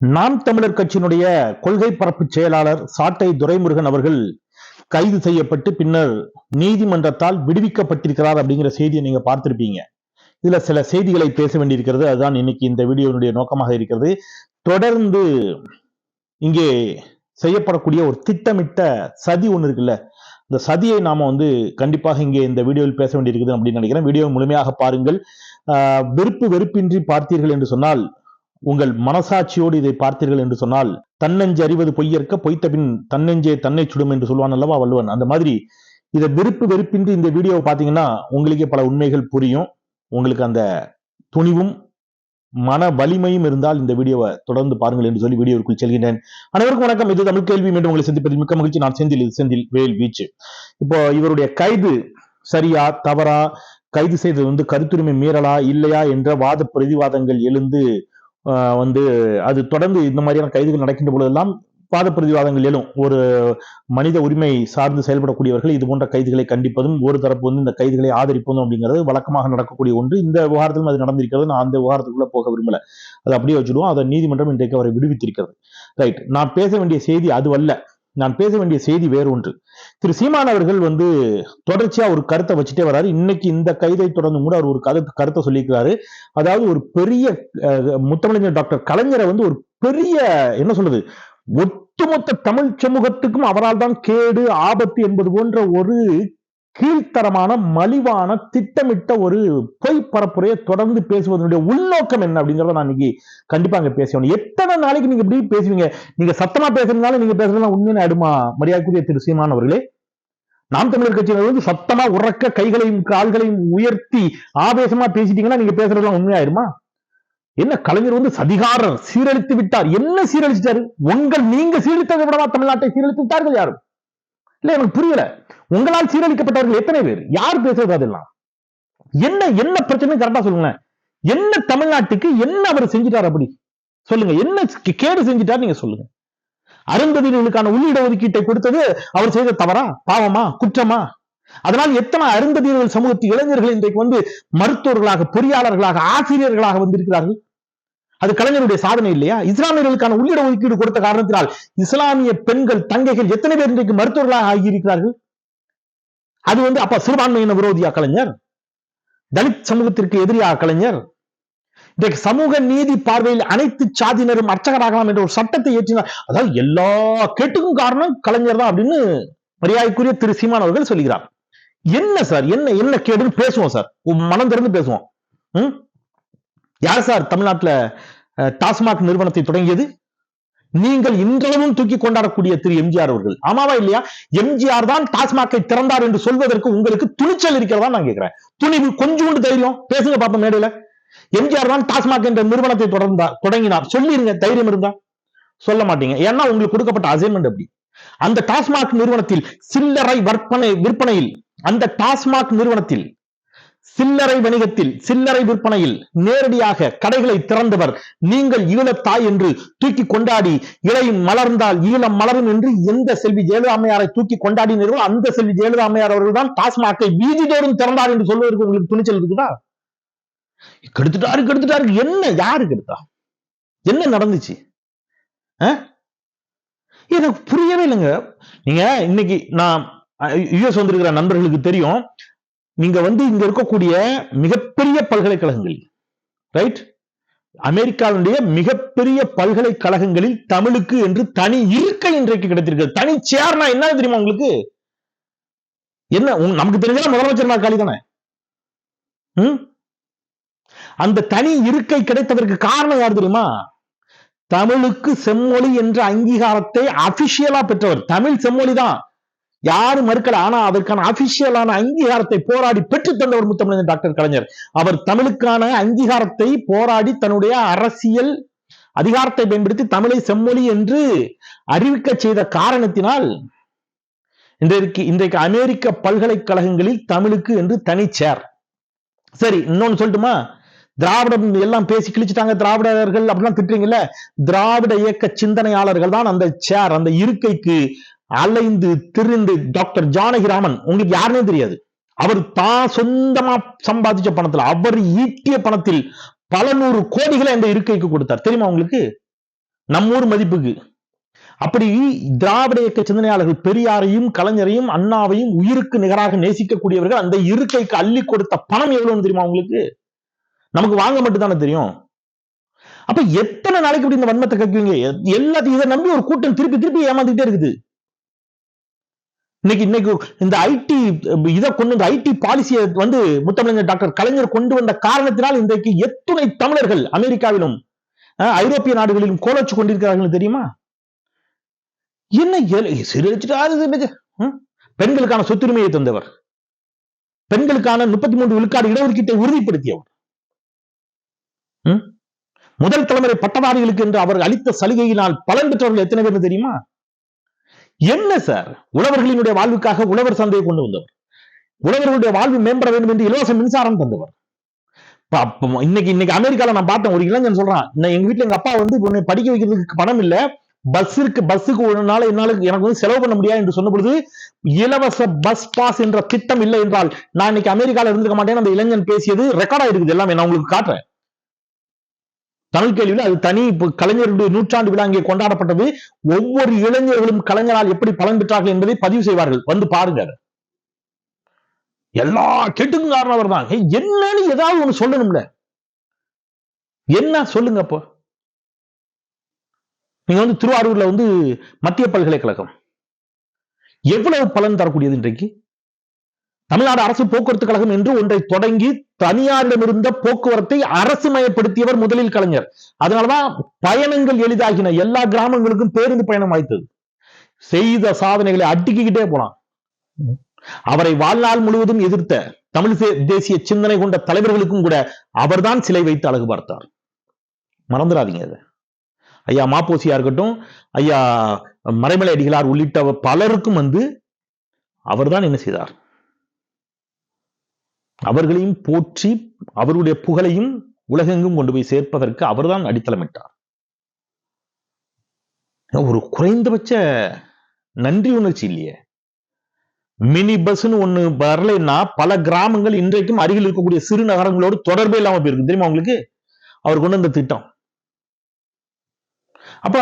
நாம் தமிழர் கட்சியினுடைய கொள்கை பரப்பு செயலாளர் சாட்டை துரைமுருகன் அவர்கள் கைது செய்யப்பட்டு பின்னர் நீதிமன்றத்தால் விடுவிக்கப்பட்டிருக்கிறார் அப்படிங்கிற செய்தியை நீங்க பார்த்திருப்பீங்க. இதுல சில செய்திகளை பேச வேண்டியிருக்கிறது. அதுதான் இன்னைக்கு இந்த வீடியோனுடைய நோக்கமாக இருக்கிறது. தொடர்ந்து இங்கே செய்யப்படக்கூடிய ஒரு திட்டமிட்ட சதி ஒன்று இருக்குல்ல இந்த சதியை நாம வந்து கண்டிப்பாக இங்கே இந்த வீடியோவில் பேச வேண்டியிருக்குது அப்படின்னு நினைக்கிறேன். வீடியோ முழுமையாக பாருங்கள். ஆஹ் வெறுப்பு வெறுப்பின்றி பார்த்தீர்கள் என்று சொன்னால் உங்கள் மனசாட்சியோடு இதை பார்த்தீர்கள் என்று சொன்னால் தன்னெஞ்சு அறிவது பொய்யற்க பொய்த்த பின் தன்னெஞ்சே தன்னை சுடும் என்று சொல்வான் அல்லவா வள்ளுவன்? அந்த மாதிரி இதை வெறுப்பு வெறுப்பின்றி இந்த வீடியோவை பார்த்தீங்கன்னா உங்களுக்கே பல உண்மைகள் புரியும். உங்களுக்கு அந்த துணிவும் மன வலிமையும் இருந்தால் இந்த வீடியோவை தொடர்ந்து பாருங்கள் என்று சொல்லி வீடியோவுக்குள் செல்கின்றேன். அனைவருக்கும் வணக்கம். இது தமிழ் கேள்வி. மீண்டும் உங்களை சந்திப்பதில் மிக்க மகிழ்ச்சி. நான் செந்தில். இது செந்தில் வேல் வீச்சு. இப்போ இவருடைய கைது சரியா தவறா? கைது செய்தது வந்து கருத்துரிமை மீறலா இல்லையா? என்ற வாத பிரதிவாதங்கள் எழுந்து வந்து அது தொடர்ந்து இந்த மாதிரியான கைதுகள் நடக்கின்ற பொழுதெல்லாம் வாத பிரதிவாதங்கள் எழும். ஒரு மனித உரிமை சார்ந்து செயல்படக்கூடியவர்கள் இது போன்ற கைதுகளை கண்டிப்பதும் ஒரு தரப்பு வந்து இந்த கைதுகளை ஆதரிப்பதும் அப்படிங்கிறது வழக்கமாக நடக்கக்கூடிய ஒன்று. இந்த விவகாரத்திலும் அது நடந்திருக்கிறது. நான் அந்த விவகாரத்துக்குள்ள போக விரும்பல. அதை அப்படியே வச்சுடுவோம். அதை நீதிமன்றம் இன்றைக்கு அவரை விடுவித்திருக்கிறது. ரைட். நான் பேச வேண்டிய செய்தி அதுவல்ல. நான் பேச வேண்டிய செய்தி வேறு ஒன்று திரு சீமான் அவர்கள் வந்து தொடர்ச்சியா ஒரு கருத்தை வச்சுட்டே வராரு. இன்னைக்கு இந்த கைதை தொடர்ந்து கூட அவர் ஒரு கருத்து கருத்தை சொல்லியிருக்கிறாரு. அதாவது ஒரு பெரிய அஹ், டாக்டர் கலைஞரை வந்து ஒரு பெரிய என்ன சொல்றது ஒட்டுமொத்த தமிழ் சமூகத்துக்கும் அவரால் தான் கேடு ஆபத்து என்பது போன்ற ஒரு கீழ்த்தரமான மலிவான திட்டமிட்ட ஒரு பொய் பரப்புரையை தொடர்ந்து பேசுவதனுடைய உள்நோக்கம் என்ன அப்படிங்கிறத நான் இன்னைக்கு கண்டிப்பா அங்க பேசணும் எத்தனை நாளைக்கு நீங்க இப்படி பேசுவீங்க? நீங்க சத்தமா பேசுறதுனால நீங்க பேசுறதுலாம் உண்மையான அடுமா மரியாதைக்குரிய திரு சீமான் அவர்களே நாம் தமிழர் கட்சியினர் வந்து சத்தமா உறக்க கைகளையும் கால்களையும் உயர்த்தி ஆவேசமா பேசிட்டீங்கன்னா நீங்க பேசுறதுலாம் உண்மையாயிருமா? என்ன கலைஞர் வந்து சதிகாரர் சீரழித்து விட்டார். என்ன சீரழிச்சிட்டாரு? உங்கள் நீங்க சீரழித்ததை விடவா தமிழ்நாட்டை சீரழித்து விட்டார்கள் யாரும்? இல்ல எனக்கு புரியல. உங்களால் சீரழிக்கப்பட்டவர்கள் எத்தனை பேர்? யார் பேசுறது அதெல்லாம்? என்ன என்ன பிரச்சனை கரெக்டா சொல்லுங்களேன். என்ன தமிழ்நாட்டுக்கு என்ன அவர் செஞ்சிட்டார் அப்படி? சொல்லுங்க. என்ன கேடு செஞ்சிட்டார் நீங்க சொல்லுங்க. அருந்ததியர்களுக்கான உள்ளிட ஒதுக்கீட்டை கொடுத்தது அவர் செய்த தவறா? பாவமா? குற்றமா? அதனால் எத்தனை அருந்ததியர்கள் சமூகத்து இளைஞர்கள் இன்றைக்கு வந்து மருத்துவர்களாக பொறியாளர்களாக ஆசிரியர்களாக வந்திருக்கிறார்கள்? அது கலைஞருடைய சாதனை இல்லையா? இஸ்லாமியர்களுக்கான உள்ளிட ஒதுக்கீடு கொடுத்த காரணத்தினால் இஸ்லாமிய பெண்கள் தங்கைகள் எத்தனை பேர் இன்றைக்கு மருத்துவர்களாக ஆகியிருக்கிறார்கள்? அது வந்து அப்ப சிறுபான்மையின விரோதியா கலைஞர்? தலித் சமூகத்திற்கு எதிரியாக கலைஞர்? இன்றைக்கு சமூக நீதி பார்வையில் அனைத்து சாதியினரும் அர்ச்சகராகலாம் என்ற ஒரு சட்டத்தை ஏற்றினார். அதாவது எல்லா கேட்டுக்கும் காரணம் கலைஞர் தான் அப்படின்னு மரியாதைக்குரிய திரு சீமான் அவர்கள் சொல்கிறார். என்ன சார்? என்ன என்ன கேடுன்னு பேசுவோம் சார். மனம் திறந்து பேசுவோம். உம் யார் சார் தமிழ்நாட்டுல டாஸ்மாக் நிறுவனத்தை தொடங்கியது? நீங்கள் இன்றளவும் தூக்கி கொண்டாடக்கூடிய திரு எம்ஜிஆர் அவர்கள். ஆமாவா இல்லையா? எம்ஜிஆர் தான் டாஸ்மாக்கை திறந்தார் என்று சொல்வதற்கு உங்களுக்கு துணிச்சல் இருக்கிறதா நான் கேட்கிறேன். துணிவு கொஞ்சோண்டு தைரியம். பேசுங்க பார்ப்போம் மேடையில. எம்ஜிஆர் தான் டாஸ்மாக் என்ற நிறுவனத்தை தொடர்ந்தார் தொடங்கினார். சொல்லிருங்க தைரியம் இருந்தா. சொல்ல மாட்டீங்க. ஏன்னா உங்களுக்கு கொடுக்கப்பட்ட அசைன்மெண்ட் அப்படி. அந்த டாஸ்மாக் நிறுவனத்தில் சில்லறை விற்பனை விற்பனையில் அந்த டாஸ்மாக் நிறுவனத்தில் சில்லறை வணிகத்தில் சில்லறை விற்பனையில் நேரடியாக கடைகளை திறந்தவர் நீங்கள் ஈழத்தாய் என்று தூக்கி கொண்டாடி இலையும் மலர்ந்தால் ஈழம் மலரும் என்று எந்த செல்வி ஜெயலலிதா அம்மையாரை தூக்கி கொண்டாடினீர்களோ அந்த செல்வி ஜெயலலிதா அம்மையார் அவர்கள் தான் டாஸ்மாக்கை வீதிதோறும் திறந்தார் என்று சொல்வதற்கு உங்களுக்கு துணிச்சல் இருக்குதா கெடுத்துட்டாரு கெடுத்துட்டாரு என்ன யாரு கெடுத்தா என்ன நடந்துச்சு எனக்கு புரியவே இல்லைங்க நீங்க இன்னைக்கு நான் யுஎஸ் வந்திருக்கிற நண்பர்களுக்கு தெரியும் நீங்க வந்து இங்க இருக்கக்கூடிய மிகப்பெரிய பல்கலைக்கழகங்கள் ரைட் அமெரிக்காவுடைய மிகப்பெரிய பல்கலைக்கழகங்களில் தமிழுக்கு என்று தனி இருக்கை இன்றைக்கு கிடைத்திருக்கிறது. தனி சேர்னா என்ன தெரியுமா உங்களுக்கு? என்ன நமக்கு தெரிஞ்சா முதலமைச்சர் நாற்காலி தானே அந்த தனி இருக்கை கிடைத்ததற்கு காரணம் யார் தெரியுமா? தமிழுக்கு செம்மொழி என்ற அங்கீகாரத்தை அபிஷியலா பெற்றவர். தமிழ் செம்மொழி தான் யாரும் மறுக்கல. ஆனா அதற்கான அபிஷியலான அங்கீகாரத்தை போராடி பெற்று தந்தவர் முத்தமிழன் டாக்டர் கலைஞர். அவர் தமிழுக்கான அங்கீகாரத்தை போராடி தன்னுடைய அரசியல் அதிகாரத்தை பயன்படுத்தி தமிழை செம்மொழி என்று அறிவிக்க செய்த காரணத்தினால் இன்றைக்கு இன்றைக்கு அமெரிக்க பல்கலைக்கழகங்களில் தமிழுக்கு என்று தனிச்சேர் சரி இன்னொன்னு சொல்லட்டுமா? திராவிடம் எல்லாம் பேசி கிழிச்சிட்டாங்க திராவிடர்கள் அப்படிலாம் திட்டுறீங்கல்ல? திராவிட இயக்க சிந்தனையாளர்கள் தான் அந்த சேர் அந்த இருக்கைக்கு அலைந்து திரிந்து டாக்டர் ஜானகிராமன் உங்களுக்கு யாருன்னே தெரியாது. அவர் தான் சொந்தமா சம்பாதிச்ச பணத்துல அவர் ஈட்டிய பணத்தில் பல நூறு கோடிகளை அந்த இருக்கைக்கு கொடுத்தார். தெரியுமா உங்களுக்கு? நம்மூர் மதிப்புக்கு. அப்படி திராவிட இயக்க சிந்தனையாளர்கள் பெரியாரையும் கலைஞரையும் அண்ணாவையும் உயிருக்கு நிகராக நேசிக்கக்கூடியவர்கள் அந்த இருக்கைக்கு அள்ளி கொடுத்த பணம் எவ்வளவுன்னு தெரியுமா உங்களுக்கு? நமக்கு வாங்க மட்டும் தானே தெரியும். அப்ப எத்தனை நாளைக்கு இப்படி இந்த வன்மத்தை கக்குவீங்க? எல்லாத்தையும் இதை நம்பி ஒரு கூட்டம் திருப்பி திருப்பி ஏமாந்துட்டே இருக்குது. இன்னைக்கு இன்னைக்கு இந்த ஐடி இதை கொண்டு வந்த ஐடி பாலிசியை வந்து முத்தமிழர் டாக்டர் கலைஞர் கொண்டு வந்த காரணத்தினால் இன்றைக்கு எத்துணை தமிழர்கள் அமெரிக்காவிலும் ஐரோப்பிய நாடுகளிலும் கோலச்சு கொண்டிருக்கிறார்கள் தெரியுமா? என்ன ஏல- பெண்களுக்கான சொத்துரிமையை தந்தவர். பெண்களுக்கான முப்பத்தி மூன்று விழுக்காடு இடஒதுக்கீட்டை உறுதிப்படுத்தியவர். முதல் தலைமுறை பட்டதாரிகளுக்கு என்று அவர் அளித்த சலுகையினால் பலன் பெற்றவர்கள் எத்தனை பேர் தெரியுமா? என்ன சார் உழவர்களினுடைய வாழ்வுக்காக உழவர் சந்தையை கொண்டு வந்தவர். உழவர்களுடைய வாழ்வு மேம்பட வேண்டும் என்று இலவச மின்சாரம் தந்தவர். அப்ப இன்னைக்கு இன்னைக்கு அமெரிக்கால நான் பார்த்தேன் ஒரு இளைஞன் சொல்றான் "நான் எங்க வீட்டுல எங்க அப்பா வந்து உன்னை படிக்க வைக்கிறதுக்கு பணம் இல்ல பஸ் இருக்கு பஸ்ஸுக்கு ஒரு நாள் என்னால எனக்கு வந்து செலவு பண்ண முடியாது என்று சொன்ன பொழுது இலவச பஸ் பாஸ் என்ற திட்டம் இல்லை என்றால் நான் இன்னைக்கு அமெரிக்கால இருந்திருக்க மாட்டேன் அந்த இளைஞன் பேசியது ரெக்கார்ட் இருக்குது எல்லாமே நான் உங்களுக்கு காட்டுறேன். தமிழ் கேள்வியில் அது தனி இப்ப கலைஞருடைய நூற்றாண்டு விழா இங்கே கொண்டாடப்பட்டது. ஒவ்வொரு இளைஞர்களும் கலைஞரால் எப்படி பலன் பெற்றார்கள் என்பதை பதிவு செய்வார்கள். வந்து பாருங்க எல்லா கெட்டுக்கும் காரணம் அவர் தான் என்னன்னு ஏதாவது ஒண்ணு சொல்லணும்ல. என்ன சொல்லுங்க அப்போ? நீங்க வந்து திருவாரூர்ல வந்து மத்திய பல்கலைக்கழகம். எவ்வளவு பலன் தரக்கூடியது இன்றைக்கு? தமிழ்நாடு அரசு போக்குவரத்து கழகம் என்று ஒன்றை தொடங்கி தனியாரிடமிருந்த போக்குவரத்தை அரசு மயப்படுத்தியவர் முதலில் கலைஞர். அதனாலதான் பயணங்கள் எளிதாகின. எல்லா கிராமங்களுக்கும் பேருந்து பயணம் வாய்த்தது. செய்த சாதனைகளை அட்டிக்கிட்டே போலாம் அவரை வாழ்நாள் முழுவதும் எதிர்த்த தமிழ் தேசிய சிந்தனை கொண்ட தலைவர்களுக்கும் கூட அவர்தான் சிலை வைத்து அழகு பார்த்தார். மறந்துடாதீங்க அதை ஐயா மாப்போசியா இருக்கட்டும் ஐயா மறைமலை அடிகளார் உள்ளிட்ட பலருக்கும் வந்து அவர்தான் என்ன செய்தார்? அவர்களையும் போற்றி அவருடைய புகழையும் உலகெங்கும் கொண்டு போய் சேர்ப்பதற்கு அவர்தான் அடித்தளமிட்டார். ஒரு குறைந்தபட்ச நன்றி உணர்ச்சி இல்லையே. மினி பஸ்ன்னு ஒண்ணு வரலைன்னா பல கிராமங்கள் இன்றைக்கும் அருகில் இருக்கக்கூடிய சிறு நகரங்களோடு தொடர்பே இல்லாம போயிருக்கு. தெரியுமா உங்களுக்கு? அவர் கொண்டு வந்த திட்டம். அப்ப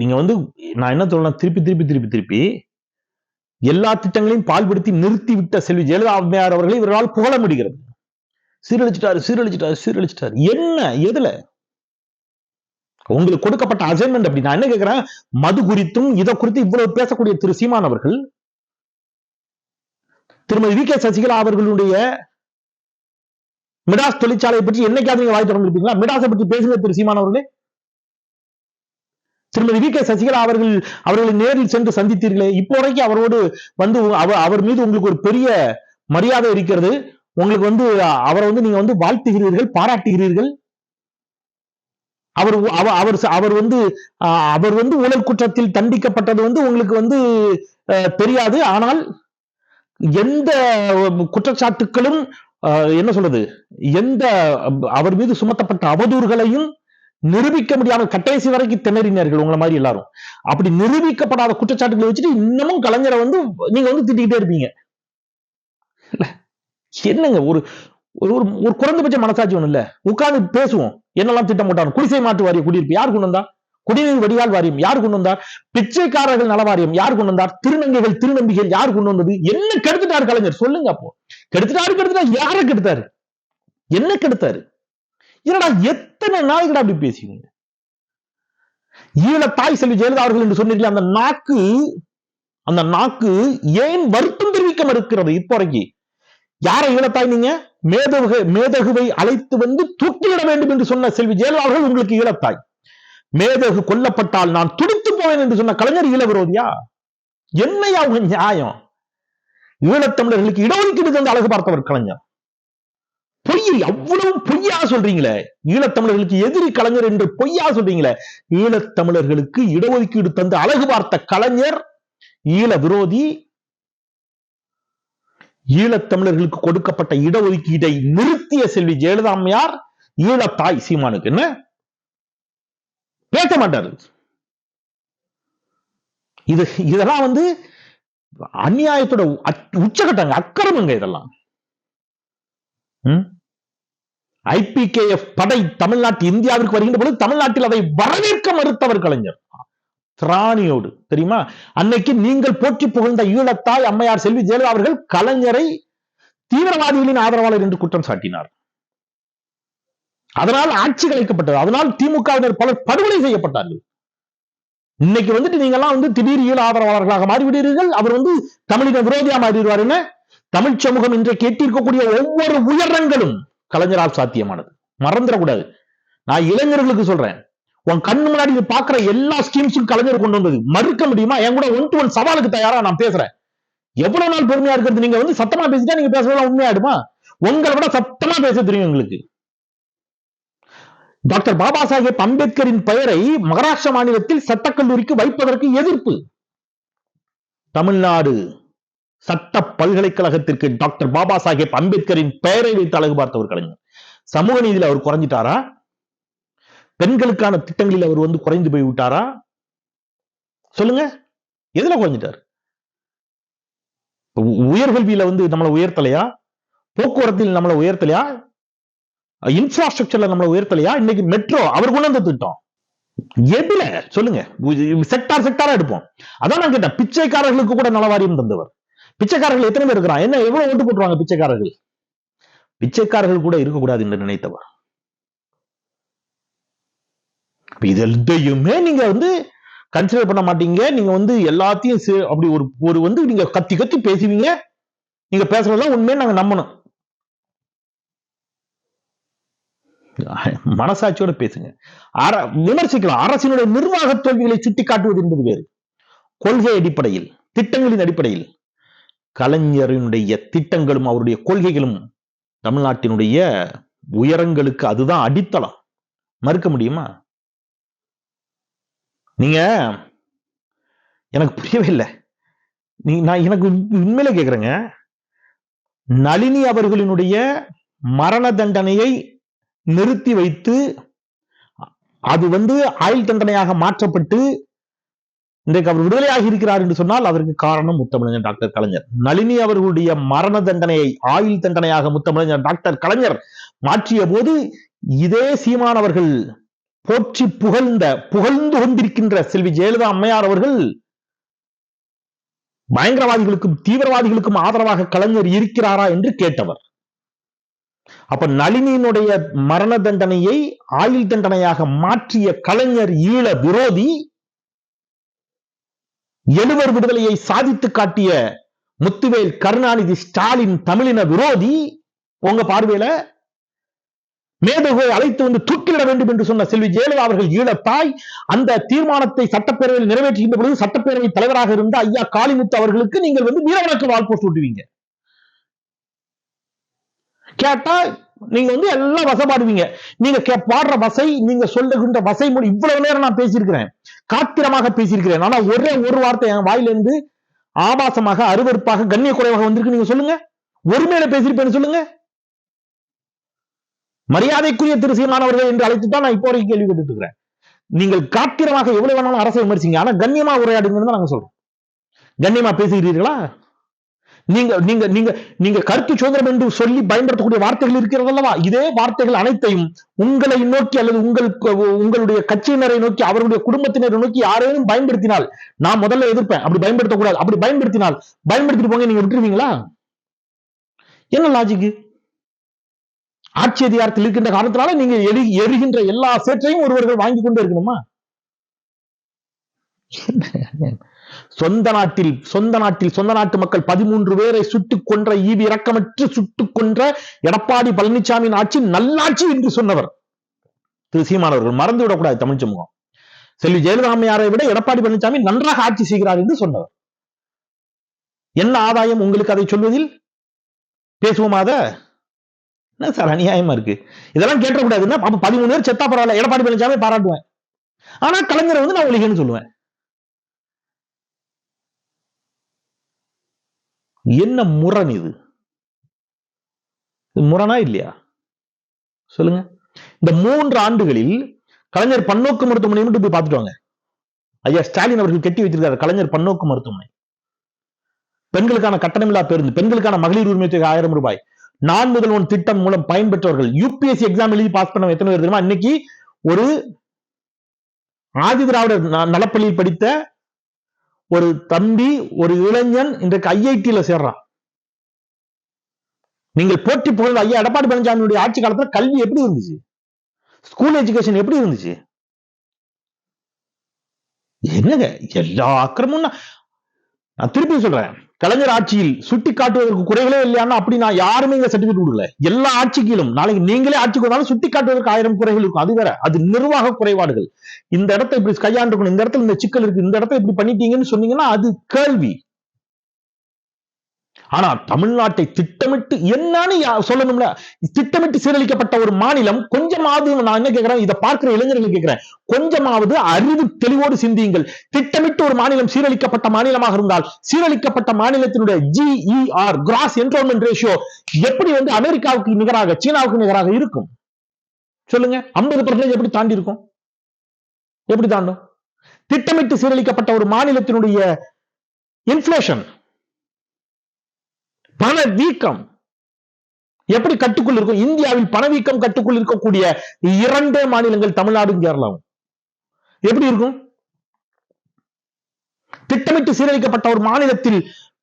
நீங்க வந்து நான் என்ன சொல்லலாம் திருப்பி திருப்பி திருப்பி திருப்பி எல்லா திட்டங்களையும் பால்படுத்தி நிறுத்திவிட்ட செல்வி ஜெயலலிதா அம்மையார் அவர்களை இவர்களால் புகழ முடிகிறது. சீரழிச்சிட்டாரு சீரழிச்சிட்டாரு சீரழிச்சிட்டாரு. என்ன எதுல? உங்களுக்கு கொடுக்கப்பட்ட அசைன்மெண்ட் அப்படி. நான் என்ன கேட்கிறேன்? மது குறித்தும் இதை குறித்து இவ்வளவு பேசக்கூடிய திரு சீமான் அவர்கள் திருமதி வி கே சசிகலா அவர்களுடைய மிடாஸ் தொழிற்சாலையை பற்றி என்னைக்காவது நீங்க வாய் திறந்திருப்பீங்களா? மிடாஸை பற்றி பேசுங்க திரு சீமான் அவர்களே. திருமதி வி கே சசிகலா அவர்கள் அவர்களை நேரில் சென்று சந்தித்தீர்களே. இப்போ வரைக்கும் அவரோடு வந்து அவர் மீது உங்களுக்கு ஒரு பெரிய மரியாதை இருக்கிறது. உங்களுக்கு வந்து அவரை வந்து நீங்க வந்து வாழ்த்துகிறீர்கள் பாராட்டுகிறீர்கள். அவர் அவர் அவர் வந்து அவர் வந்து ஊழல் குற்றத்தில் தண்டிக்கப்பட்டது வந்து உங்களுக்கு வந்து தெரியாது. ஆனால் எந்த குற்றச்சாட்டுக்களும் என்ன சொல்றது? எந்த அவர் மீது சுமத்தப்பட்ட அவதூறுகளையும் நிரூபிக்க முடியாமல் கடைசி வரைக்கும் திணறினார்கள் உங்களை மாதிரி எல்லாரும். அப்படி நிரூபிக்கப்படாத குற்றச்சாட்டுகளை வச்சுட்டு இன்னமும் கலைஞரை வந்து நீங்க வந்து திட்டிக்கிட்டே இருப்பீங்க. என்னங்க ஒரு ஒரு ஒரு ஒரு குறைந்தபட்ச மனசாட்சி ஒண்ணு இல்ல. உட்கார்ந்து பேசுவோம். என்னெல்லாம் திட்டம் போட்டாங்க குடிசை மாற்று வாரிய குடியிருப்பு யார் கொண்டு வந்தா? குடிநீர் வடிகால் வாரியம் யார் கொண்டு வந்தார் பிச்சைக்காரர்கள் நல வாரியம் யார் கொண்டு வந்தார் திருநங்கைகள் திருநம்பிகள் யார் கொண்டு வந்தது? என்ன கெடுத்துட்டாரு கலைஞர்? சொல்லுங்க அப்போ. கெடுத்துட்டாரு கெடுத்துட்டாரு யாரை கெடுத்தாரு? என்ன கெடுத்தாரு? என்னடா எத்தனை நாளைக்குடா அப்படி பேசுவீங்க ஈழ தாய் செல்வி ஜெயலலிதா அவர்கள் என்று சொன்னீர்கள் அந்த நாக்கு அந்த நாக்கு ஏன் வருத்தம் தெரிவிக்க மறுக்கிறது இப்போ யாரை ஈழத்தாய் நீங்க? மேதகு மேதகுவை அழைத்து வந்து தூக்கிலிட வேண்டும் என்று சொன்ன செல்வி ஜெயலலிதா அவர்கள் உங்களுக்கு ஈழத்தாய் மேதகு கொல்லப்பட்டால் நான் துடித்து போவேன் என்று சொன்ன கலைஞர் ஈழ விரோதியா? என்னையா உங்க நியாயம்? ஈழத்தமிழர்களுக்கு இடஒதுக்கீடு தந்து அழகு பார்த்தவர் கலைஞர். பொய் அவ்வளவு பொய்யா சொல்றீங்களே? ஈழத்தமிழர்களுக்கு எதிரி கலைஞர் என்று பொய்யா சொல்றீங்களே? ஈழத்தமிழர்களுக்கு இடஒதுக்கீடு தந்து அழகு பார்த்த கலைஞர் ஈழ விரோதி ஈழத்தமிழர்களுக்கு கொடுக்கப்பட்ட இடஒதுக்கீட்டை நிறுத்திய செல்வி ஜெயலலிதாமையார் ஈழத்தாய் சீமானுக்கு என்ன? பேச மாட்டாரு. இது இதெல்லாம் வந்து அநியாயத்தோட உச்சகட்டங்க அக்கிரமங்க இதெல்லாம். ம்? ஐபிகேஎஃப் படை தமிழ்நாட்டு இந்தியாவிற்கு வருகின்ற பொழுது தமிழ்நாட்டில் அதை வரவேற்க மறுத்தவர் கலைஞர். திராணியோடு தெரியுமா? அன்னைக்கு நீங்கள் போற்றி புகழ்ந்த ஈழத்தாய் அம்மையார் செல்வி ஜெயலலிதா அவர்கள் கலைஞரை தீவிரவாதிகளின் ஆதரவாளர் என்று குற்றம் சாட்டினார். அதனால் ஆட்சி கலைக்கப்பட்டது அதனால் திமுகவினர் பலர் படுகொலை செய்யப்பட்டார்கள். இன்னைக்கு வந்துட்டு நீங்க எல்லாம் வந்து திடீர் ஈழ ஆதரவாளர்களாக மாறிவிடுவீர்கள் அவர் வந்து தமிழின விரோதியா மாறிடுவார் என்ன? தமிழ் சமூகம் இன்றைக்கு எட்டியிருக்கக்கூடிய ஒவ்வொரு உயரங்களும் கலைஞரால் சாத்தியமானது. மறந்துடக்கூடாது. நான் இளைஞர்களுக்கு சொல்றேன். உன் கண்ணு முன்னாடி நீ பாக்குற எல்லா ஸ்கீம்ஸும் கலைஞர் கொண்டு வந்தது. மறுக்க முடியுமா? என் கூட ஒன் டு ஒன் சவாலுக்கு தயாரா நான் பேசுறேன். எவ்வளவு நாள் பொறுமையா இருக்கிறது? நீங்க வந்து சத்தமா பேசிட்டா நீங்க பேசுறதெல்லாம் உண்மையாயிடுமா உங்களை விட சத்தமா பேச தெரியும் எங்களுக்கு. டாக்டர் பாபா சாஹேப் அம்பேத்கரின் பெயரை மகாராஷ்டிரா மாநிலத்தில் சட்டக்கல்லூரிக்கு வைப்பதற்கு எதிர்ப்பு. தமிழ்நாடு. சட்ட பல்கலைக்கழகத்திற்கு டாக்டர் பாபா சாஹேப் அம்பேத்கரின் பெயரை வைத்து அழகு பார்த்தவர் கலைஞர். சமூக நீதியில் அவர் குறைஞ்சிட்டாரா? பெண்களுக்கான திட்டங்களில் அவர் வந்து குறைந்து போய் விட்டாரா? சொல்லுங்க. எதுல குறைஞ்சிட்டார்? உ- உயர்கல்வியில வந்து நம்மளை உயர்த்தலையா? போக்குவரத்தில் நம்மளை உயர்த்தலையா? இன்ஃப்ராஸ்ட்ரக்சர்ல நம்மளை உயர்த்தலையா? இன்னைக்கு மெட்ரோ அவர் கொண்டு வந்த திட்டம். எதுல? சொல்லுங்க. செக்டார் செக்டாரா எடுப்போம். அதான் நான் கேட்டேன். பிச்சைக்காரர்களுக்கு கூட நலவாரியம் தந்தவர். பிச்சைக்காரர்கள் எத்தனை பேர் இருக்கிறான் என்ன எவ்வளவு ஓட்டு போட்டுருவாங்க பிச்சைக்காரர்கள்? பிச்சைக்காரர்கள் கூட இருக்கக்கூடாது என்று நினைத்தவர். இப்ப நீங்க வந்து கன்சிடர் பண்ண மாட்டீங்க. நீங்க வந்து எல்லாத்தையும் சே- அப்படி ஒரு ஒரு வந்து நீங்க கத்தி கத்தி பேசுவீங்க. நீங்க பேசுறதெல்லாம் உண்மையை நாங்க நம்பணும். மனசாட்சியோட பேசுங்க. அர- விமர்சிக்கலாம். அரசினுடைய நிர்வாக தோல்விகளை சுட்டிக்காட்டுவது என்பது வேறு. கொள்கை அடிப்படையில் திட்டங்களின் அடிப்படையில். கலைஞரினுடைய திட்டங்களும் அவருடைய கொள்கைகளும் தமிழ்நாட்டினுடைய உயரங்களுக்கு அதுதான் அடித்தளம். மறுக்க முடியுமா? நீங்க எனக்கு புரியவே இல்லை நீ நான் எனக்கு உண்மையில கேக்குறேங்க. நளினி அவர்களினுடைய மரண தண்டனையை நிறுத்தி வைத்து அது வந்து ஆயுள் தண்டனையாக மாற்றப்பட்டு இன்றைக்கு அவர் விடுதலையாகி இருக்கிறார் என்று சொன்னால் அதற்கு காரணம் முத்தமிழஞ்சர் டாக்டர் கலைஞர். நளினி அவர்களுடைய மரண தண்டனையை ஆயுள் தண்டனையாக முத்தமிழஞ்சர் டாக்டர் கலைஞர் மாற்றிய போது இதே சீமானவர்கள் போற்றி புகழ்ந்த புகழ்ந்து கொண்டிருக்கின்ற செல்வி ஜெயலலிதா அம்மையார் அவர்கள் பயங்கரவாதிகளுக்கும் தீவிரவாதிகளுக்கும் ஆதரவாக கலைஞர் இருக்கிறாரா என்று கேட்டவர். அப்ப நளினியினுடைய மரண தண்டனையை ஆயுள் தண்டனையாக மாற்றிய கலைஞர் ஈழ விரோதி எழுவர் விடுதலையை சாதித்து காட்டிய முத்துவேல் கருணாநிதி ஸ்டாலின் தமிழின விரோதி உங்க பார்வையில மேதகுவை அழைத்து வந்து தூக்கிலிட வேண்டும் என்று சொன்ன செல்வி ஜெயலலிதா அவர்கள் ஈழத்தாய் அந்த தீர்மானத்தை சட்டப்பேரவையில் நிறைவேற்றுகின்ற பொழுது சட்டப்பேரவை தலைவராக இருந்த ஐயா காளிமுத்து அவர்களுக்கு நீங்கள் வந்து வீரவணக்க வாழ் போட்டு விட்டுவீங்க கேட்டா நீங்க வந்து எல்லாம் வசப்பாடுவீங்க நீங்க பாடுற வசை நீங்க சொல்லுகின்ற வசை மொழி இவ்வளவு நேரம் நான் பேசியிருக்கிறேன். காத்திரமாக பேசியிருக்கிறேன். ஆனா ஒரே ஒரு வார்த்தை என் வாயிலிருந்து ஆபாசமாக அருவறுப்பாக கண்ணிய குறைவாக வந்திருக்கு. நீங்க சொல்லுங்க. ஒருமையில பேசியிருப்பேன்னு சொல்லுங்க. மரியாதைக்குரிய திரு சீமானவர்கள் என்று அழைத்து தான் நான் இப்போ வரைக்கும் கேள்வி கேட்டுட்டு இருக்கிறேன் நீங்கள் காத்திரமாக எவ்வளவு வேணாலும் அரசை விமர்சிங்க. ஆனா கண்ணியமா உரையாடுங்கன்னு தான் நாங்க சொல்றோம். கண்ணியமா பேசுகிறீர்களா நீங்க நீங்க நீங்க நீங்க கருத்து சுதந்திரம் என்று சொல்லி பயன்படுத்தக்கூடிய வார்த்தைகள் இருக்கிறது அல்லவா? இதே வார்த்தைகள் அனைத்தையும் உங்களை நோக்கி அல்லது உங்கள் உங்களுடைய கட்சியினரை நோக்கி அவருடைய குடும்பத்தினரை நோக்கி யாரேனும் பயன்படுத்தினால் நான் முதல்ல எதிர்ப்பேன். அப்படி பயன்படுத்தக்கூடாது. அப்படி பயன்படுத்தினால் பயன்படுத்திட்டு போங்க நீங்க விட்டுருவீங்களா? என்ன லாஜிக்கு ஆட்சி அதிகாரத்தில் இருக்கின்ற காரணத்தினால நீங்க எரி எரிகின்ற எல்லா சேற்றையும் ஒருவர்கள் வாங்கி கொண்டு இருக்கணுமா? சொந்த நாட்டில் சொந்த நாட்டில் சொந்த நாட்டு மக்கள் பதிமூன்று பேரை சுட்டுக் கொன்ற ஈவி இரக்கமற்று சுட்டுக் கொன்ற எடப்பாடி பழனிசாமியின் ஆட்சி நல்லாட்சி என்று சொன்னவர். திரு சீமானவர்கள் மறந்து விடக்கூடாது தமிழ் சமூகம். செல்வி ஜெயலலாமையாரை விட எடப்பாடி பழனிசாமி நன்றாக ஆட்சி செய்கிறார் என்று சொன்னவர். என்ன ஆதாயம் உங்களுக்கு அதை சொல்வதில்? பேசுவோமாத என்ன சார் அநியாயமா இருக்கு? இதெல்லாம் கேட்டக்கூடாதுன்னா அப்ப பதிமூணு பேர் செத்தா பரவாயில்ல எடப்பாடி பழனிசாமி பாராட்டுவேன். ஆனா கலைஞரை வந்து நான் ஒழிகன்னு சொல்லுவேன். என்ன முரண் இது? முரணா இல்லையா? சொல்லுங்க. இந்த மூன்று ஆண்டுகளில் கலைஞர் பன்னோக்கு மருத்துவமனை மட்டும் போய் பார்த்துட்டு வாங்க. ஐயா ஸ்டாலின் அவர்கள் கட்டி வச்சிருக்காரு கலைஞர் பன்னோக்கு மருத்துவமனை. பெண்களுக்கான கட்டணமில்லா பேருந்து பெண்களுக்கான மகளிர் உரிமை தொகை ஆயிரம் ரூபாய். நான் முதல் ஒன் திட்டம் மூலம் பயன்பெற்றவர்கள் யூபிஎஸ்சி எக்ஸாம் எழுதி பாஸ் பண்ண எத்தனை பேர் தெரியுமா? இன்னைக்கு ஒரு ஆதி திராவிடர் நலப்பள்ளியில் படித்த ஒரு தம்பி ஒரு இளைஞன் இன்றைக்கு ஐஐடியில சேர்றான். நீங்கள் போட்டி புகழ் ஐயா எடப்பாடி பழனிசாமியுடைய ஆட்சி காலத்துல கல்வி எப்படி இருந்துச்சு? ஸ்கூல் எஜுகேஷன் எப்படி இருந்துச்சு? என்னங்க எல்லா அக்கிரமும் நான் நான் திருப்பி சொல்றேன். கலைஞர் ஆட்சியில் சுட்டி காட்டுவதற்கு குறைகளே இல்லையானா அப்படி நான் யாருமே இங்க சர்டிபிகேட் கொடுக்கல. எல்லா ஆட்சிக்கிலும் நாளைக்கு நீங்களே ஆட்சிக்கு வந்தாலும் சுட்டி காட்டுவதற்கு ஆயிரம் குறைகள் இருக்கும். அது வேற. அது நிர்வாக குறைபாடுகள். இந்த இடத்தை இப்படி கையாண்டு இந்த இடத்துல இந்த சிக்கல் இருக்கு. இந்த இடத்தை இப்படி பண்ணிட்டீங்கன்னு சொன்னீங்கன்னா அது கேள்வி. ஆனா தமிழ்நாட்டை திட்டமிட்டு என்னன்னு சொல்லணும்ல. திட்டமிட்டு சீரழிக்கப்பட்ட ஒரு மாநிலம் கொஞ்சமாவது நான் என்ன கேட்கிறேன்? இதை பார்க்கிற இளைஞர்கள் கேட்கிறேன். கொஞ்சமாவது அறிவு தெளிவோடு சிந்தியுங்கள். திட்டமிட்டு ஒரு மாநிலம் சீரழிக்கப்பட்ட மாநிலமாக இருந்தால் சீரழிக்கப்பட்ட மாநிலத்தினுடைய ஜிஇஆர் கிராஸ் என்ரோல்மெண்ட் ரேஷியோ எப்படி வந்து அமெரிக்காவுக்கு நிகராக சீனாவுக்கு நிகராக இருக்கும்? சொல்லுங்க. ஐம்பது பர்சன்டேஜ் எப்படி தாண்டி இருக்கும்? எப்படி தாண்டும்? திட்டமிட்டு சீரழிக்கப்பட்ட ஒரு மாநிலத்தினுடைய இன்ஃபிளேஷன் பண வீக்கம் எப்படி கட்டுக்குள் இருக்கும்? இந்தியாவில் பணவீக்கம் கட்டுக்குள் இருக்கக்கூடிய இரண்டே மாநிலங்கள் தமிழ்நாடும் கேரளாவும். எப்படி இருக்கும்? திட்டமிட்டு சீரழிக்கப்பட்ட ஒரு மாநிலத்தில்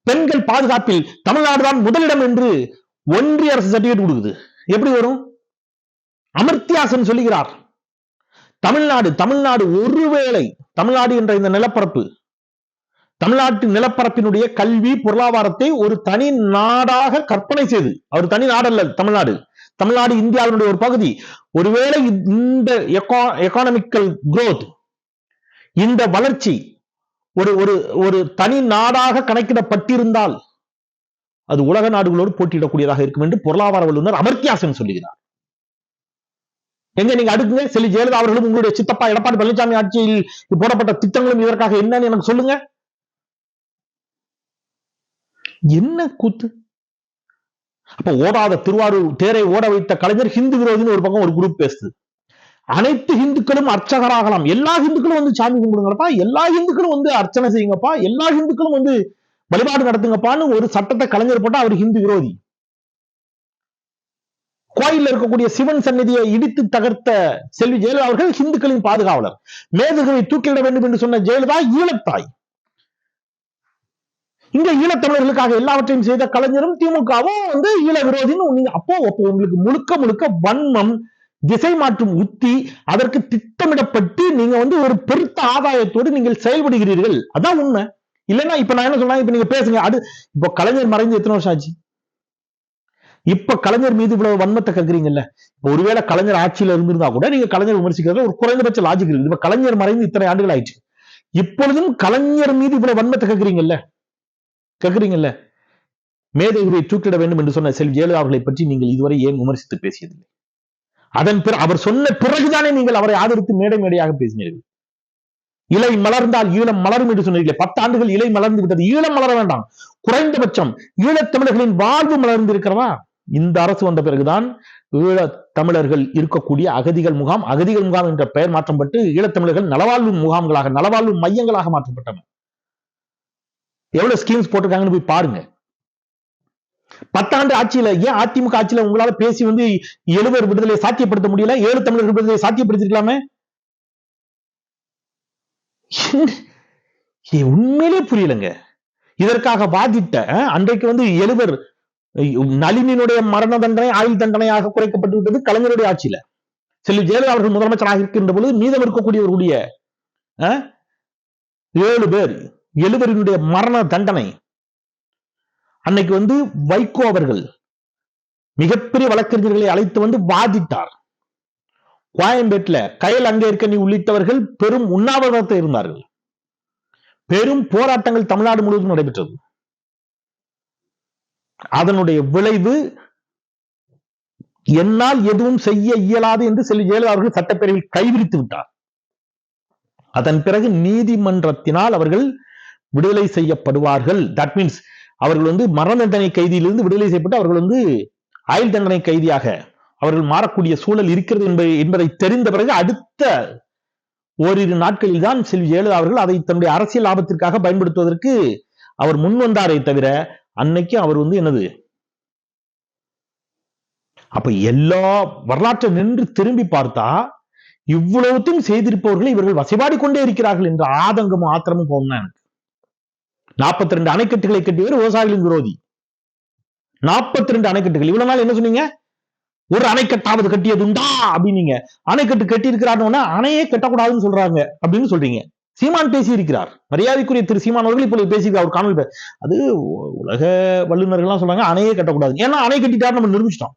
பெண்கள் பாதுகாப்பில் தமிழ்நாடு தான் முதலிடம் என்று ஒன்றிய அரசு சர்டிபிகேட் கொடுக்குது. எப்படி வரும்? அமர்த்தியாசன் சொல்லுகிறார். தமிழ்நாடு தமிழ்நாடு ஒருவேளை தமிழ்நாடு என்ற இந்த நிலப்பரப்பு தமிழ்நாட்டு நிலப்பரப்பினுடைய கல்வி பொருளாதாரத்தை ஒரு தனி நாடாக கற்பனை செய்து அவர் தனி நாடல்ல தமிழ்நாடு. தமிழ்நாடு இந்தியாவினுடைய ஒரு பகுதி. ஒருவேளை இந்த எக்கானமிக்கல் குரோத் இந்த வளர்ச்சி ஒரு ஒரு ஒரு தனி நாடாக கணக்கிடப்பட்டிருந்தால் அது உலக நாடுகளோடு போட்டியிடக்கூடியதாக இருக்கும் என்று பொருளாதார வல்லுநர் அமர்த்தியாசன் சொல்லுகிறார். எங்க நீங்க அடுக்குங்க செல்வி ஜெயலலிதா அவர்களும் உங்களுடைய சித்தப்பா எடப்பாடி பழனிசாமி ஆட்சியில் போடப்பட்ட திட்டங்களும் இதற்காக என்னன்னு எனக்கு சொல்லுங்க. என்ன கூத்து? அப்ப ஓடாத திருவாரூர் தேரை ஓட வைத்த கலைஞர் ஹிந்து விரோதின்னு ஒரு பக்கம் ஒரு குரூப் பேசுது. அனைத்து ஹிந்துக்களும் அர்ச்சகராகலாம். எல்லா ஹிந்துக்களும் வந்து சாமி கும்பிடுங்கப்பா எல்லா ஹிந்துக்களும் வந்து அர்ச்சனை செய்யுங்கப்பா எல்லா ஹிந்துக்களும் வந்து வழிபாடு நடத்துங்கப்பான்னு ஒரு சட்டத்தை கலைஞர் போட்டா அவர் ஹிந்து விரோதி. கோயில்ல இருக்கக்கூடிய சிவன் சந்நிதியை இடித்து தகர்த்த செல்வி ஜெயலலிதா அவர்கள் ஹிந்துக்களின் பாதுகாவலர். மேதகுவை தூக்கிலிட வேண்டும் என்று சொன்ன ஜெயலலிதா ஈழத்தாய். இங்க ஈழத்தமிழர்களுக்காக எல்லாவற்றையும் செய்த கலைஞரும் திமுகவும் வந்து ஈழ விரோதின்னு அப்போ அப்போ உங்களுக்கு முழுக்க முழுக்க வன்மம் திசை மாற்றும் உத்தி அதற்கு திட்டமிடப்பட்டு நீங்க வந்து ஒரு பெருத்த ஆதாயத்தோடு நீங்கள் செயல்படுகிறீர்கள். அதான் உண்மை. இல்லைன்னா இப்ப நான் என்ன சொன்னா இப்ப நீங்க பேசுங்க. அது இப்போ கலைஞர் மறைந்து எத்தனை வருஷம் ஆச்சு? இப்ப கலைஞர் மீது இவ்வளவு வன்மத்தை கேக்குறீங்கல்ல? ஒருவேளை கலைஞர் ஆட்சியில இருந்திருந்தா கூட நீங்க கலைஞர் விமர்சிக்கிறதுல ஒரு குறைந்தபட்ச லாஜிக் இருக்குது. இப்ப கலைஞர் மறைந்து இத்தனை ஆண்டுகள் ஆயிடுச்சு. இப்பொழுதும் கலைஞர் மீது இவ்வளவு வன்மத்தை கேக்குறீங்கல்ல? கேக்குறீங்கல்ல? மேதகுரியை தூக்கிட வேண்டும் என்று சொன்ன செல்வி ஜெயலலிதா அவர்களை பற்றி நீங்கள் இதுவரை ஏன் விமர்சித்து பேசியதில்லை? அதன் பிற அவர் சொன்ன பிறகுதானே நீங்கள் அவரை ஆதரித்து மேடை மேடையாக பேசினீர்கள். இலை மலர்ந்தால் ஈழம் மலரும் என்று சொன்னீர்களே பத்து ஆண்டுகள் இலை மலர்ந்து விட்டது ஈழம் மலர வேண்டாம். குறைந்தபட்சம் ஈழத் தமிழர்களின் வாழ்வு மலர்ந்து இருக்கிறதா? இந்த அரசு வந்த பிறகுதான் ஈழத் தமிழர்கள் இருக்கக்கூடிய அகதிகள் முகாம் அகதிகள் முகாம் என்ற பெயர் மாற்றப்பட்டு ஈழத்தமிழர்கள் நலவாழ்வு முகாம்களாக நலவாழ்வு மையங்களாக மாற்றப்பட்டன. எவ்வளவு ஸ்கீம்ஸ் போட்டிருக்காங்கன்னு போய் பாருங்க. பத்தாண்டு ஆட்சியில ஏன் அதிமுக ஆட்சியில உங்களால பேசி வந்து எழுவர் விடுதலை சாத்தியப்படுத்த முடியல? ஏழு தமிழர் விடுதலை சாத்தியப்படுத்திருக்கலாமே? உண்மையிலே புரியலங்க. இதற்காக வாதிட்ட அன்றைக்கு வந்து எழுவர் நளினியினுடைய மரண தண்டனை ஆயுள் தண்டனையாக குறைக்கப்பட்டு விட்டது கலைஞருடைய ஆட்சியில. செல்வி ஜெயலலிதா அவர்கள் முதலமைச்சராக இருக்கின்ற பொழுது மீதம் இருக்கக்கூடியவர்களுடைய அஹ், ஏழு பேர். எழுவரினுடைய மரண தண்டனை. அன்னைக்கு வந்து வைகோ அவர்கள் மிகப்பெரிய வழக்கறிஞர்களை அழைத்து வந்து வாதிட்டார். கோயம்பேட்டில் கயல் அங்கேற்கனி உள்ளிட்டவர்கள் பெரும் உண்ணாவிரதத்தை இருந்தார்கள். பெரும் போராட்டங்கள் தமிழ்நாடு முழுவதும் நடைபெற்றது. அதனுடைய விளைவு என்னால் எதுவும் செய்ய இயலாது என்று செல்வி ஜெயலலிதா அவர்கள் சட்டப்பேரவையில் கைவிரித்து விட்டார். அதன் பிறகு நீதிமன்றத்தினால் அவர்கள் விடுதலை செய்யப்படுவார்கள். தட் மீன்ஸ் அவர்கள் வந்து மரண தண்டனை கைதியிலிருந்து விடுதலை செய்யப்பட்டு அவர்கள் வந்து ஆயுள் தண்டனை கைதியாக அவர்கள் மாறக்கூடிய சூழல் இருக்கிறது என்பதை என்பதை தெரிந்த பிறகு அடுத்த ஓரிரு நாட்களில் தான் செல்வி ஜெயலலிதா அவர்கள் அதை தன்னுடைய அரசியல் லாபத்திற்காக பயன்படுத்துவதற்கு அவர் முன் வந்தாரே தவிர அன்னைக்கு அவர் வந்து என்னது? அப்ப எல்லா வரலாற்றை நின்று திரும்பி பார்த்தா இவ்வளவுத்தையும் செய்திருப்பவர்களை இவர்கள் வசைபாடி கொண்டே இருக்கிறார்கள் என்ற ஆதங்கமும் ஆத்திரமும் கோபம் தான். நாற்பத்தி ரெண்டு அணைக்கட்டுகளை கட்டியவர் விவசாயிகளின் விரோதி. நாற்பத்தி ரெண்டு அணைக்கட்டுகள். இவ்வளவு நாள் என்ன சொன்னீங்க? ஒரு அணைக்கட்டாவது கட்டியதுண்டா? அப்படின்னீங்க. அணைக்கட்டு கட்டி இருக்கிறாருன்னா அணையே கட்டக்கூடாதுன்னு சொல்றாங்க அப்படின்னு சொல்றீங்க. சீமான் பேசி இருக்கிறார் மரியாதைக்குரிய திரு சீமான் அவர்கள் இப்பொழுது பேசியிருக்கார் ஒரு காணொலி அது உலக வல்லுநர்கள்லாம் சொல்றாங்க அணையே கட்டக்கூடாது ஏன்னா அணை கட்டிட்டார் நம்ம நிரூபிச்சிட்டோம்.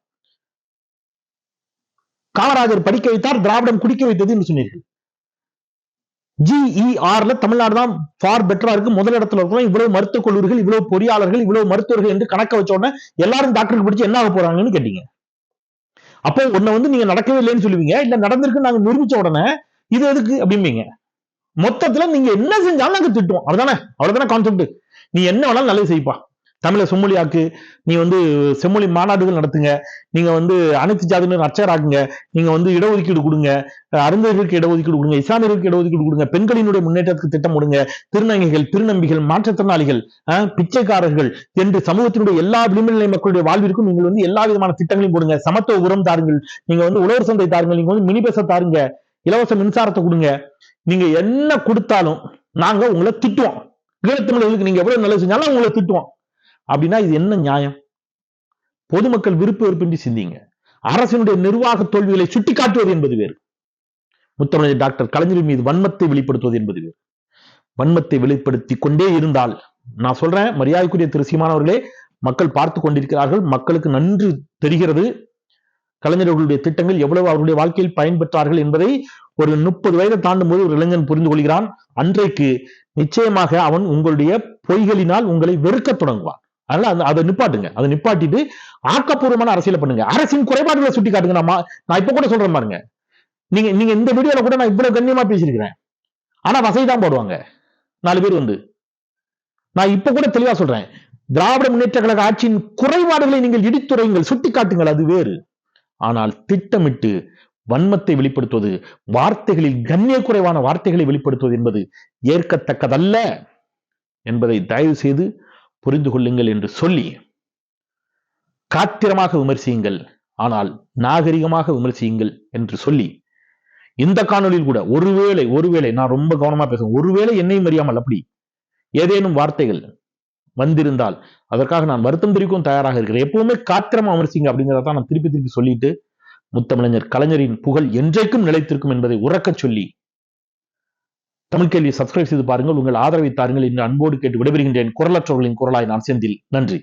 காமராஜர் படிக்க வைத்தார் திராவிடம் குடிக்க வைத்தது என்று சொன்னீர்கள். ஜிஇஆர்ல தமிழ்நாடு தான் ஃபார் பெட்டரா இருக்கு. முதல் இடத்துல இருக்கிறோம் இவ்வளவு மருத்துவக் கல்லூரிகள் இவ்வளவு பொறியாளர்கள் இவ்வளவு மருத்துவர்கள் என்று கணக்க வச்ச உடனே எல்லாரும் டாக்டருக்கு பிடிச்சி என்ன ஆக போறாங்கன்னு கேட்டீங்க. அப்போ உன்னை வந்து நீங்க நடக்கவே இல்லைன்னு சொல்லுவீங்க. இல்ல நடந்திருக்குன்னு நாங்க நிரூபிச்ச உடனே இது எதுக்கு அப்படிம்பீங்க. மொத்தத்துல நீங்க என்ன செஞ்சாலும் நாங்க திட்டுவோம். அவ்வளவுதானே? அவ்வளவுதானே கான்செப்ட் நீ என்ன வேணாலும் நல்லது செய்ப்பா. தமிழை செம்மொழியாக்கு. நீ வந்து செம்மொழி மாநாடுகள் நடத்துங்க. நீங்க வந்து அனைத்து ஜாதியினர் அச்சராக்குங்க நீங்க வந்து இடஒதுக்கீடு கொடுங்க. அருந்தர்களுக்கு இடஒதுக்கீடு கொடுங்க. இஸ்லாமியர்களுக்கு இடஒதுக்கீடு கொடுங்க. பெண்களினுடைய முன்னேற்றத்துக்கு திட்டம் கொடுங்க திருநங்கைகள் திருநம்பிகள் மாற்றுத்திறனாளிகள் பிச்சைக்காரர்கள் என்று சமூகத்தினுடைய எல்லா விளிம்பு மக்களுடைய வாழ்விற்கும் நீங்கள் வந்து எல்லா விதமான திட்டங்களையும் கொடுங்க சமத்துவ உரம் தாருங்கள். நீங்க வந்து உழவர் சந்தை தாருங்கள். நீங்க வந்து மினி தாருங்க. இலவச மின்சாரத்தை கொடுங்க. நீங்க என்ன கொடுத்தாலும் நாங்க உங்களை திட்டுவோம். ஈழத்தமிழர்களுக்கு நீங்க எவ்வளவு நல்லது செஞ்சாலும் உங்களை திட்டுவோம். அப்படின்னா இது என்ன நியாயம்? பொதுமக்கள் விருப்ப வெறுப்பின்றி சிந்திங்க. அரசினுடைய நிர்வாக தோல்விகளை சுட்டிக்காட்டுவது என்பது வேறு. முத்தமிழர் டாக்டர் கலைஞர் மீது வன்மத்தை வெளிப்படுத்துவது என்பது வேறு. வன்மத்தை வெளிப்படுத்தி கொண்டே இருந்தால் நான் சொல்றேன் மரியாதைக்குரிய திரு சீமானவர்களே மக்கள் பார்த்து கொண்டிருக்கிறார்கள் மக்களுக்கு நன்று தெரிகிறது. கலைஞர்களுடைய திட்டங்கள் எவ்வளவு அவருடைய வாழ்க்கையில் பயன்பெற்றார்கள் என்பதை ஒரு முப்பது வயதை தாண்டும் போது ஒரு இளைஞன் புரிந்து கொள்கிறான். அன்றைக்கு நிச்சயமாக அவன் உங்களுடைய பொய்களினால் உங்களை வெறுக்கத் தொடங்குவான். அதனால அந்த- அதை நிப்பாட்டுங்க. அதை நிப்பாட்டிட்டு ஆக்கப்பூர்வமான அரசியலை பண்ணுங்க. அரசின் குறைபாடுகளை சுட்டி காட்டுங்க நான் நான் இப்ப கூட சொல்றேன் பாருங்க. நீங்க நீங்க இந்த வீடியோல கூட நான் இவ்வளவு கண்ணியமா பேசியிருக்கிறேன். ஆனா வசதி தான் போடுவாங்க. நாலு பேர் வந்து. நான் இப்ப கூட தெளிவா சொல்றேன். திராவிட முன்னேற்ற கழக ஆட்சியின் குறைபாடுகளை நீங்கள் இடித்துறையுங்கள். சுட்டி காட்டுங்கள் அது வேறு. ஆனால் திட்டமிட்டு வன்மத்தை வெளிப்படுத்துவது வார்த்தைகளில் கண்ணிய குறைவான வார்த்தைகளை வெளிப்படுத்துவது என்பது ஏற்கத்தக்கதல்ல என்பதை தயவு செய்து புரிந்து கொள்ளுங்கள் என்று சொல்லி காத்திரமாக விமர்சியுங்கள். ஆனால் நாகரிகமாக விமர்சியுங்கள் என்று சொல்லி இந்த காணொளியில் கூட ஒருவேளை ஒருவேளை நான் ரொம்ப கவனமா பேசுவேன். ஒருவேளை என்னையும் அறியாமல் அப்படி ஏதேனும் வார்த்தைகள் வந்திருந்தால் அதற்காக நான் வருத்தம் தெரிவிக்கும் தயாராக இருக்கிறேன். எப்பவுமே காத்திரமா விமர்சிங்க அப்படிங்கிறத தான் நான் திருப்பி திருப்பி சொல்லிட்டு முத்தமிழஞர் கலைஞரின் புகழ் என்றைக்கும் நிலைத்திருக்கும் என்பதை உறக்கச் சொல்லி தமிழ் கேள்வி சப்ஸ்கிரைப் செய்து பாருங்கள். உங்கள் ஆதரவை தாருங்கள் என்று அன்போடு கேட்டு விடைபெறுகின்றேன். குரலற்றவர்களின் குரலாய் நான் செந்தில். நன்றி.